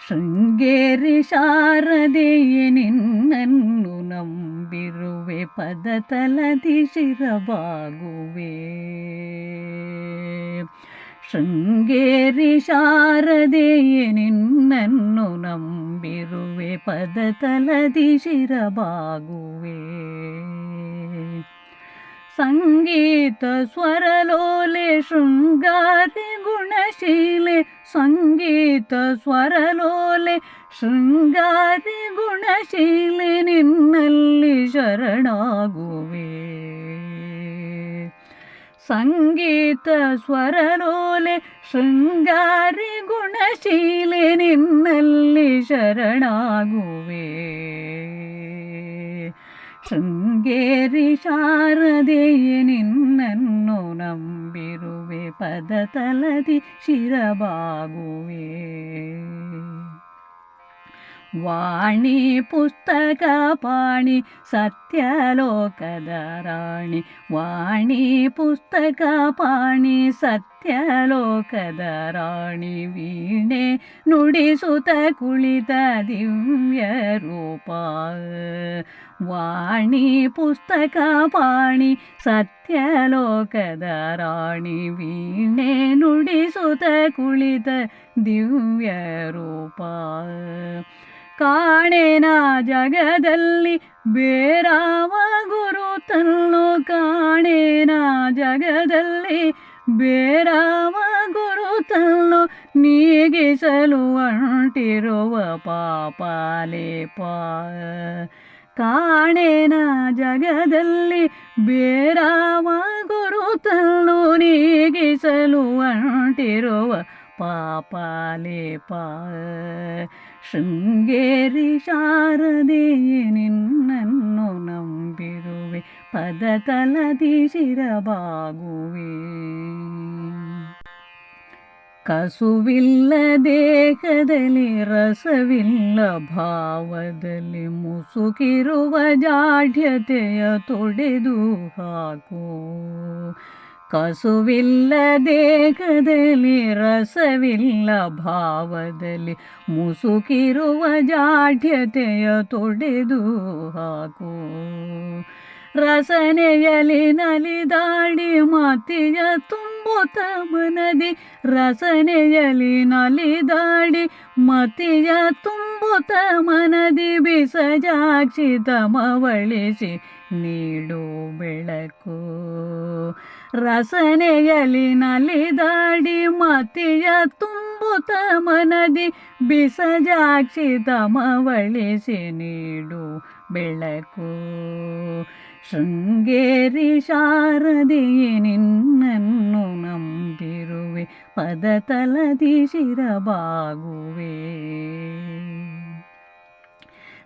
ಶೃಂಗೇರಿ ಶಾರದೆಯೇ ನಿನ್ನನ್ನು ನಂಬಿರುವೆ ಪದ ತಲದಿ ಶಿರಬಾಗುವೆ ಶೃಂಗೇರಿ ಶಾರದೆಯೇ ನಿನ್ನನ್ನು ನಂಬಿರುವೆ ಪದ ತಲದಿ ಶಿರಬಾಗುವೆ ಸಂಗೀತ ಸ್ವರಲೋಲೆ ಶೃಂಗಾರಿ ಗುಣಶೀಲೆ ಸಂಗೀತ ಸ್ವರಲೋಲೆ, ಶೃಂಗಾರಿ ಗುಣಶೀಲೆ ನಿನ್ನಲ್ಲಿ ಶರಣಾಗುವೆ. ಸಂಗೀತ ಸ್ವರಲೋಲೆ, ಶೃಂಗಾರಿ ಗುಣಶೀಲೆ ನಿನ್ನಲ್ಲಿ ಶರಣಾಗುವೆ. ಶೃಂಗೇರಿ ಶಾರದೆಯೇ ನಿನ್ನನ್ನು ನಂಬಿರುವೆ ಪದ ತಲದಿ ಶಿರಬಾಗುವೆ ವಾಣಿ ಪುಸ್ತಕ ಪಾಣಿ ಸತ್ಯಲೋಕದ ರಾಣಿ ವಾಣಿ ಪುಸ್ತಕ ಪಾಣಿ ಸತ್ಯಲೋಕದ ರಾಣಿ ವೀಣೆ ನುಡಿಸುತ್ತ ಕುಳಿತ ದಿವ್ಯ ರೂಪ. ವಾಣಿ, ಪುಸ್ತಕ, ಪಾಣಿ ಸತ್ಯ ಸತ್ಯಲೋಕದ ರಾಣಿ ವೀಣೆ ನುಡಿಸುತ್ತ ಕುಳಿತ ದಿವ್ಯ ರೂಪ. ಕಾಣೆನ ಜಗದಲ್ಲಿ ಬೇರಾವ ಗುರು ಗುರುತನ್ನು ಕಾಣೆನ ಜಗದಲ್ಲಿ ಬೇರಾವ ಗುರುತನ್ನು ನೀಗಿಸಲು ಅಂಟಿರುವ ಪಾಪಾಲೇಪ ಕಾಣೇನ ಜಗದಲ್ಲಿ ಬೇರಾವ ಗುರುತನ್ನು ನೀಗಿಸಲು ಅಂಟಿರುವ ಪಾಪಾಲೇಪ ಶೃಂಗೇರಿ ಶಾರದೆಯೇ ನಿನ್ನನ್ನು ನಂಬಿರುವೆ ಪದ ತಲದಿ ಶಿರಬಾಗುವೆ ಕಸುವಿಲ್ಲ ದೇಹದಲ್ಲಿ ರಸವಿಲ್ಲ ಭಾವದಲ್ಲಿ ಮುಸುಕಿರುವ ಜಾಢ್ಯತೆಯ ತೊಡೆದು ಹಾಕು ಕಸುವಿಲ್ಲ ದೇಹದಲ್ಲಿ ರಸವಿಲ್ಲ ಭಾವದಲ್ಲಿ. ಮುಸುಕಿರುವ ಜಾಢ್ಯತೆಯ ತೊಡೆದು ಹಾಕು. ರಸನೆಯಲ್ಲಿ ನಲಿದಾಡಿ ಮತಿಯ ತುಂಬುತ್ತ ಮನದಿ. ರಸನೆಯಲ್ಲಿ ನಲಿದಾಡಿ ಮತಿಯ ತುಂಬುತ್ತ ಮನದಿ. ಬಿಸಜಾಕ್ಷಿ ತಮವಳಿಸಿ ನೀಡು ಬೆಳಕು. ರಸನೆಯಲ್ಲಿ ನಲಿದಾಡಿ ಮತಿಯ ತುಂಬುತ ಮನದಿ ಬಿಸಜಾಕ್ಷಿ ತಮವಳಿಸಿ ನೀಡು ಬೆಳಕು. ಶೃಂಗೇರಿ ಶಾರದೆಯೇ ನಿನ್ನನ್ನು ನಂಬಿರುವೆ. ಪದ ತಲದಿ ಶಿರಬಾಗುವೆ.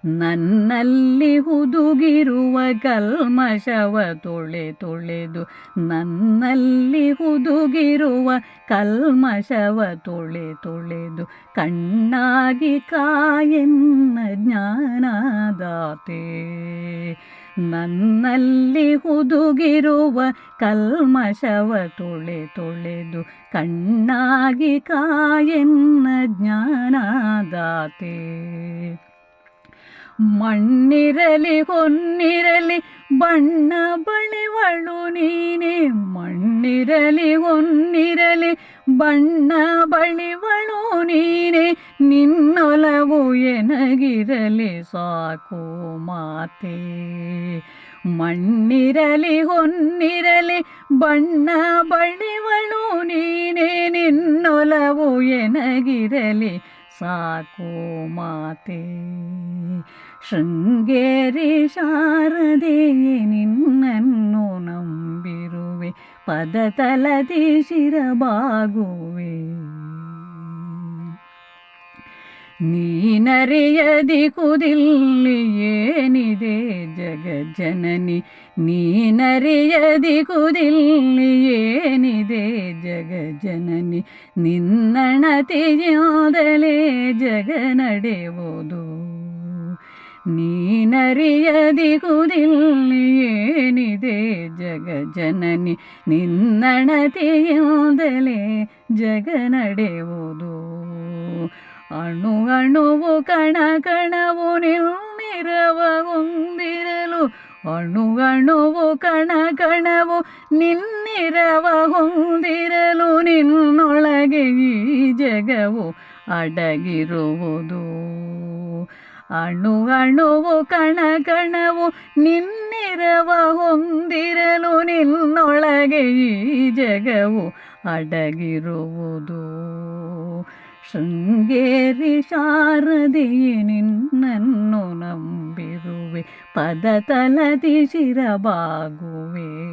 ನನ್ನಲ್ಲಿ ಹುದುಗಿರುವ ಕಲ್ಮಶವ ತೊಳೆ ತೊಳೆದು, ನನ್ನಲ್ಲಿ ಹುದುಗಿರುವ ಕಲ್ಮಶವ ತೊಳೆ ತೊಳೆದು, ಕಣ್ಣಾಗಿ ಕಾಯನ್ನ ಜ್ಞಾನದಾತೆ. ನನ್ನಲ್ಲಿ ಹುದುಗಿರುವ ಕಲ್ಮಶವ ತೊಳೆ ತೊಳೆದು, ಕಣ್ಣಾಗಿ ಕಾಯನ್ನ ಜ್ಞಾನದಾತೆ. ಮಣ್ಣಿರಲಿ ಹೊನ್ನಿರಲಿ ಬಣ್ಣ ಬಳಿವಳು ನೀನೆ. ಮಣ್ಣಿರಲಿ ಹೊನ್ನಿರಲಿ ಬಣ್ಣ ಬಳಿವಳು ನೀನೆ. ನಿನ್ನೊಲವು ಎನಗಿರಲಿ ಸಾಕು ಮಾತೆ. ಮಣ್ಣಿರಲಿ ಹೊನ್ನಿರಲಿ ಬಣ್ಣ ಬಳಿವಳು ನೀನೆ. ನಿನ್ನೊಲವು ಎನಗಿರಲಿ ಸಾಕು ಮಾತೆ. ಶೃಂಗೇರಿ ಶಾರದೆಯೇ ನಿನ್ನನ್ನು ನಂಬಿರುವೆ ಪದ ತಲದಿ ಶಿರಬಾಗುವೆ ನೀನರಿಯದಿ ಕುದಿಲ್ಲಿ ಏನಿದೆ ಜಗಜ್ಜನನಿ ನೀನರಿಯದಿ ಕುದಿಲ್ಲಿ ಏನಿದೆ ಜಗಜ್ಜನನಿ ನಿನ್ನಣತಿಯಾದಲೇ ಜಗ ನಡೆಯುವುದು ನೀನರಿಯದಿ ಕುದಿಲ್ಲಿ ಏನಿದೆ ಜಗ ಜನನಿ ನಿನ್ನಣತೆಯಿಂದಲೇ ಜಗ ನಡೆಯುವುದು ಅಣು ಅಣುವು ಕಣ ಕಣವು ನಿನ್ನಿರವ ಹೊಂದಿರಲು ಅಣು ಅಣುವು ಕಣ ಕಣವು ನಿನ್ನಿರವ ಹೊಂದಿರಲು ನಿನ್ನೊಳಗೆ ಈ ಜಗವು ಅಡಗಿರುವುದು. ಅಣು ಅಣುವು, ಕಣ ಕಣವು ನಿನ್ನಿರವ ಹೊಂದಿರಲು ನಿನ್ನೊಳಗೆ ಈ ಜಗವು ಅಡಗಿರುವುದು. ಶೃಂಗೇರಿ ಶಾರದೆಯೇ ನಿನ್ನನ್ನು ನಂಬಿರುವೆ ಪದ ತಲದಿ ಶಿರಬಾಗುವೆ.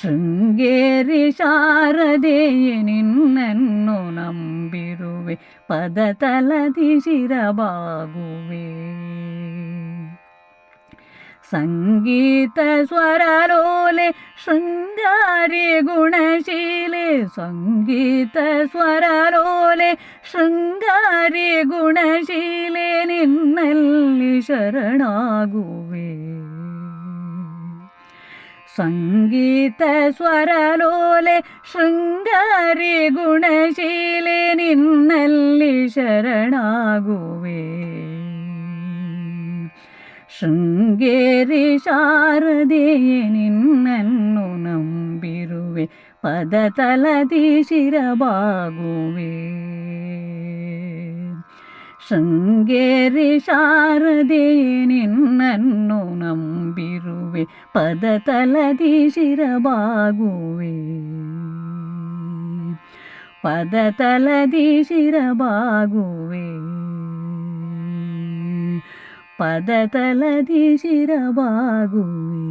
ಶೃಂಗೇರಿ ಶಾರದೆಯೇ ನಿನ್ನನ್ನು ನಂಬಿರುವೆ ಪದ ತಲದಿ ಶಿರಬಾಗುವೆ ಸಂಗೀತ ಸ್ವರಲೋಲೆ ಶೃಂಗಾರಿ ಗುಣಶೀಲೆ ಸಂಗೀತ ಸ್ವರಲೋಲೆ ಶೃಂಗಾರಿ ಗುಣಶೀಲೆ ನಿನ್ನಲ್ಲಿ ಶರಣಾಗುವೆ ಸಂಗೀತ ಸ್ವರಲೋಲೆ ಶೃಂಗಾರಿ ಗುಣಶೀಲೆ ನಿನ್ನಲ್ಲಿ ಶರಣಾಗುವೆ ಶೃಂಗೇರಿ ಶಾರದೆಯೇ ನಿನ್ನನ್ನು ನಂಬಿರುವೆ ಪದ ತಲದಿ ಶಿರಬಾಗುವೆ ಶೃಂಗೇರಿ ಶಾರದೆಯೇ ನಿನ್ನನ್ನು ನಂಬಿರುವೆ ಪದ ತಲದಿ ಶಿರಬಾಗುವೆ ಪದ ತಲದಿ ಶಿರಬಾಗುವೆ ಪದ ತಲದಿ ಶಿರಬಾಗುವೆ